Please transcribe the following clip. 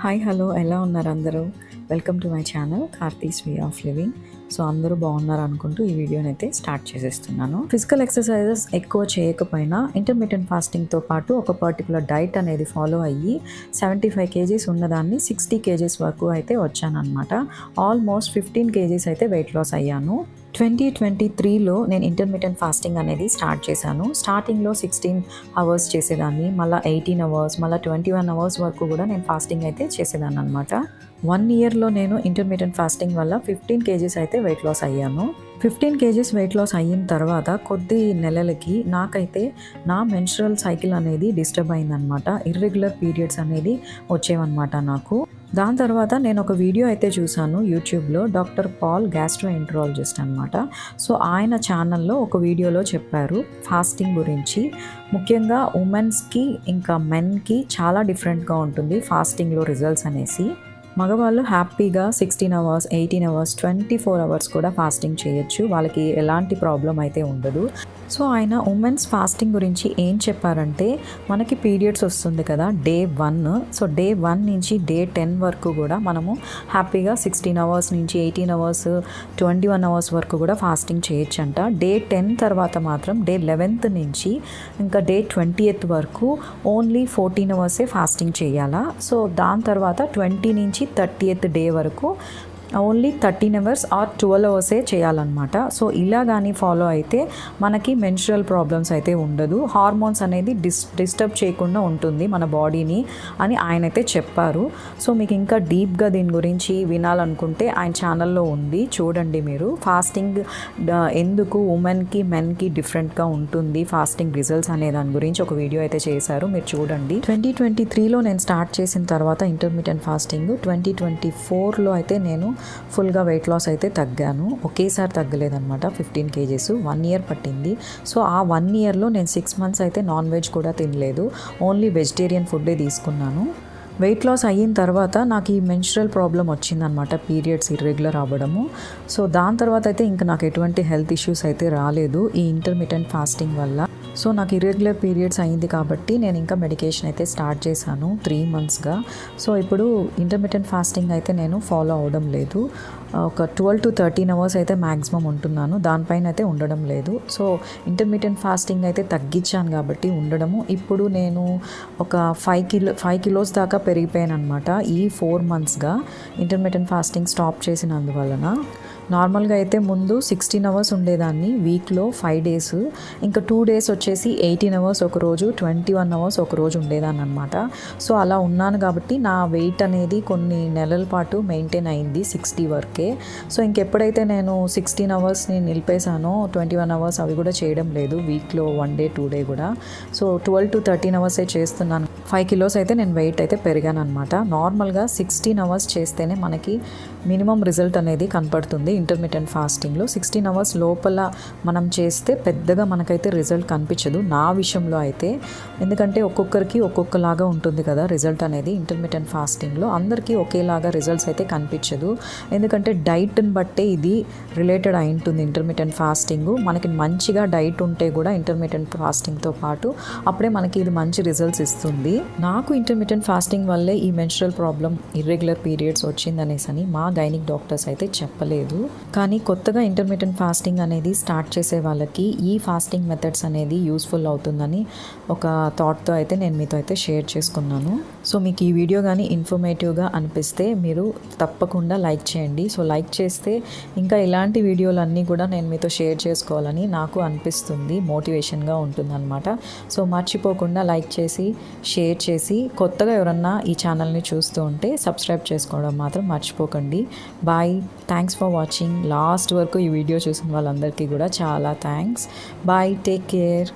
Hi hello ఎలా ఉన్నారు అందరూ? Welcome to my channel Karthi's way of living. So అందరూ బాగున్నారు అనుకుంటూ ఈ వీడియోని అయితే స్టార్ట్ చేసేస్తున్నాను. ఫిజికల్ ఎక్సర్సైజెస్ ఎక్కువ చేయకపోయినా ఇంటర్మీడియట్ ఫాస్టింగ్తో పాటు ఒక పర్టికులర్ డైట్ అనేది ఫాలో అయ్యి సెవెంటీ ఫైవ్ కేజీస్ ఉన్నదాన్ని సిక్స్టీ కేజీస్ వరకు అయితే వచ్చానమాట ఆల్మోస్ట్ ఫిఫ్టీన్ కేజీస్ అయితే వెయిట్ లాస్ అయ్యాను. ట్వంటీ ట్వంటీ త్రీలో నేను ఇంటర్మీడియట్ ఫాస్టింగ్ అనేది స్టార్ట్ చేశాను. స్టార్టింగ్లో సిక్స్టీన్ అవర్స్ చేసేదాన్ని మళ్ళీ ఎయిటీన్ అవర్స్ మళ్ళీ ట్వంటీ వన్ అవర్స్ వరకు కూడా నేను ఫాస్టింగ్ అయితే చేసేదాన్ని అనమాట వన్ ఇయర్లో నేను ఇంటర్మీడియట్ ఫాస్టింగ్ వల్ల ఫిఫ్టీన్ కేజీస్ అయితే వెయిట్ లాస్ అయ్యాను. ఫిఫ్టీన్ కేజీస్ వెయిట్ లాస్ అయిన తర్వాత కొద్ది నెలలకి నాకైతే నా మెన్స్ట్రల్ సైకిల్ అనేది డిస్టర్బ్ అయిందనమాట ఇర్రెగ్యులర్ పీరియడ్స్ అనేది వచ్చేవన్నమాట నాకు. దాని తర్వాత నేను ఒక వీడియో అయితే చూశాను యూట్యూబ్లో డాక్టర్ పాల్ గ్యాస్ట్రో ఎంట్రాలజిస్ట్ అనమాట సో ఆయన ఛానల్లో ఒక వీడియోలో చెప్పారు ఫాస్టింగ్ గురించి. ముఖ్యంగా ఉమెన్స్కి ఇంకా మెన్కి చాలా డిఫరెంట్గా ఉంటుంది ఫాస్టింగ్లో రిజల్ట్స్ అనేసి. మగవాళ్ళు హ్యాపీగా sixteen hours eighteen hours twenty four hours కూడా ఫాస్టింగ్ చేయొచ్చు. వాళ్ళకి ఎలాంటి ప్రాబ్లం అయితే ఉండదు. సో ఆయన ఉమెన్స్ ఫాస్టింగ్ గురించి ఏం చెప్పారంటే మనకి పీరియడ్స్ వస్తుంది కదా day one. So day one నుంచి డే టెన్ వరకు కూడా మనము హ్యాపీగా సిక్స్టీన్ అవర్స్ నుంచి eighteen hours twenty one hours వరకు కూడా ఫాస్టింగ్ చేయొచ్చు అంట డే టెన్ తర్వాత మాత్రం డే లెవెన్త్ నుంచి ఇంకా డే ట్వంటీ ఎయిత్ వరకు ఓన్లీ ఫోర్టీన్ అవర్సే ఫాస్టింగ్ చేయాలా? సో దాని తర్వాత ట్వంటీ నుంచి థర్టీ ఎయిత్ డే వరకు only thirteen hours or twelve అవర్సే చేయాలన్నమాట. సో ఇలా కానీ ఫాలో అయితే మనకి మెన్స్ట్రల్ ప్రాబ్లమ్స్ అయితే ఉండదు. హార్మోన్స్ అనేది డిస్ డిస్టర్బ్ చేయకుండా ఉంటుంది మన బాడీని అని ఆయన అయితే చెప్పారు. సో మీకు ఇంకా డీప్గా దీని గురించి వినాలనుకుంటే ఆయన ఛానల్లో ఉంది. చూడండి మీరు. ఫాస్టింగ్ ఎందుకు ఉమెన్కి మెన్కి డిఫరెంట్గా ఉంటుంది? ఫాస్టింగ్ రిజల్ట్స్ అనే దాని గురించి ఒక వీడియో అయితే చేశారు. మీరు చూడండి. ట్వంటీ ట్వంటీ త్రీలో నేను స్టార్ట్ చేసిన తర్వాత ఇంటర్మీడియట్ ఫాస్టింగ్ ట్వంటీ ట్వంటీ ఫోర్లో అయితే నేను ఫుల్గా వెయిట్ లాస్ అయితే తగ్గాను. ఒకేసారి తగ్గలేదనమాట ఫిఫ్టీన్ కేజీస్. వన్ ఇయర్ పట్టింది. సో ఆ వన్ ఇయర్లో నేను సిక్స్ మంత్స్ అయితే నాన్ వెజ్ కూడా తినలేదు. ఓన్లీ వెజిటేరియన్ ఫుడ్డే తీసుకున్నాను. వెయిట్ లాస్ అయిన తర్వాత నాకు ఈ మెన్స్ట్రల్ ప్రాబ్లం వచ్చిందనమాట పీరియడ్స్ ఇర్రెగ్యులర్ అవ్వడము. సో దాని తర్వాత అయితే ఇంకా నాకు ఎటువంటి హెల్త్ ఇష్యూస్ అయితే రాలేదు ఈ ఇంటర్మీడియట్ ఫాస్టింగ్ వల్ల. సో నాకు ఇర్రెగ్యులర్ పీరియడ్స్ అయింది కాబట్టి నేను ఇంకా మెడికేషన్ అయితే స్టార్ట్ చేశాను త్రీ మంత్స్గా సో ఇప్పుడు ఇంటర్మీడియట్ ఫాస్టింగ్ అయితే నేను ఫాలో అవడం లేదు. ఒక ట్వెల్వ్ టు థర్టీన్ అవర్స్ అయితే మ్యాక్సిమం ఉంటున్నాను. దానిపైన అయితే ఉండడం లేదు. సో ఇంటర్మీడియట్ ఫాస్టింగ్ అయితే తగ్గించాను కాబట్టి ఉండడము. ఇప్పుడు నేను ఒక ఫైవ్ కిలో ఫైవ్ కిలోస్ దాకా పెరిగిపోయాను అనమాట ఈ ఫోర్ మంత్స్గా ఇంటర్మీడియట్ ఫాస్టింగ్ స్టాప్ చేసినందువలన. నార్మల్గా అయితే ముందు సిక్స్టీన్ అవర్స్ ఉండేదాన్ని వీక్లో ఫైవ్ డేస్ ఇంకా టూ డేస్ వచ్చేసి ఎయిటీన్ అవర్స్ ఒక రోజు ట్వంటీ వన్ అవర్స్ ఒక రోజు ఉండేదాన్ని అనమాట సో అలా ఉన్నాను కాబట్టి నా వెయిట్ అనేది కొన్ని నెలల పాటు మెయింటైన్ అయింది సిక్స్టీ వరకే. సో ఇంకెప్పుడైతే నేను సిక్స్టీన్ అవర్స్ని నిలిపేశానో ట్వంటీ వన్ అవర్స్ అవి కూడా చేయడం లేదు వీక్లో వన్ డే టూ డే కూడా. సో ట్వెల్వ్ టు థర్టీన్ అవర్సే చేస్తున్నాను. ఫైవ్ కిలోస్ అయితే నేను వెయిట్ అయితే పెరిగాను అనమాట నార్మల్గా సిక్స్టీన్ అవర్స్ చేస్తేనే మనకి మినిమం రిజల్ట్ అనేది కనపడుతుంది ఇంటర్మీడియట్ ఫాస్టింగ్లో. సిక్స్టీన్ అవర్స్ లోపల మనం చేస్తే పెద్దగా మనకైతే రిజల్ట్ కనిపించదు. నా విషయంలో అయితే ఎందుకంటే ఒక్కొక్కరికి ఒక్కొక్కలాగా ఉంటుంది కదా రిజల్ట్ అనేది ఇంటర్మీడియట్ ఫాస్టింగ్లో. అందరికీ ఒకేలాగా రిజల్ట్స్ అయితే కనిపించదు. ఎందుకంటే డైట్ని బట్టే ఇది రిలేటెడ్ అయి ఉంటుంది ఇంటర్మీడియట్ ఫాస్టింగ్. మనకి మంచిగా డైట్ ఉంటే కూడా ఇంటర్మీడియట్ ఫాస్టింగ్తో పాటు అప్పుడే మనకి ఇది మంచి రిజల్ట్స్ ఇస్తుంది. నాకు ఇంటర్మీడియట్ ఫాస్టింగ్ వల్లే ఈ మెన్స్ట్రల్ ప్రాబ్లం ఇర్రెగ్యులర్ పీరియడ్స్ వచ్చిందనేసి అని మా గైనిక్ డాక్టర్స్ అయితే చెప్పలేదు. కానీ కొత్తగా ఇంటర్మీడియట్ ఫాస్టింగ్ అనేది స్టార్ట్ చేసే వాళ్ళకి ఈ ఫాస్టింగ్ మెథడ్స్ అనేది యూస్ఫుల్ అవుతుందని ఒక థాట్తో అయితే నేను మీతో అయితే షేర్ చేసుకున్నాను. సో మీకు ఈ వీడియో కానీ ఇన్ఫర్మేటివ్గా అనిపిస్తే మీరు తప్పకుండా లైక్ చేయండి. సో లైక్ చేస్తే ఇంకా ఇలాంటి వీడియోలన్నీ కూడా నేను మీతో షేర్ చేసుకోవాలని నాకు అనిపిస్తుంది. మోటివేషన్గా ఉంటుందన్నమాట. సో మర్చిపోకుండా లైక్ చేసి షేర్ చేసి కొత్తగా ఎవరన్నా ఈ ఛానల్ని చూస్తూ ఉంటే సబ్స్క్రైబ్ చేసుకోవడం మాత్రం మర్చిపోకండి. Bye thanks for watching last వరకు ఈ వీడియో చూసిన వాళ్ళందరికీ కూడా చాలా థ్యాంక్స్ బాయ్ టేక్ కేర్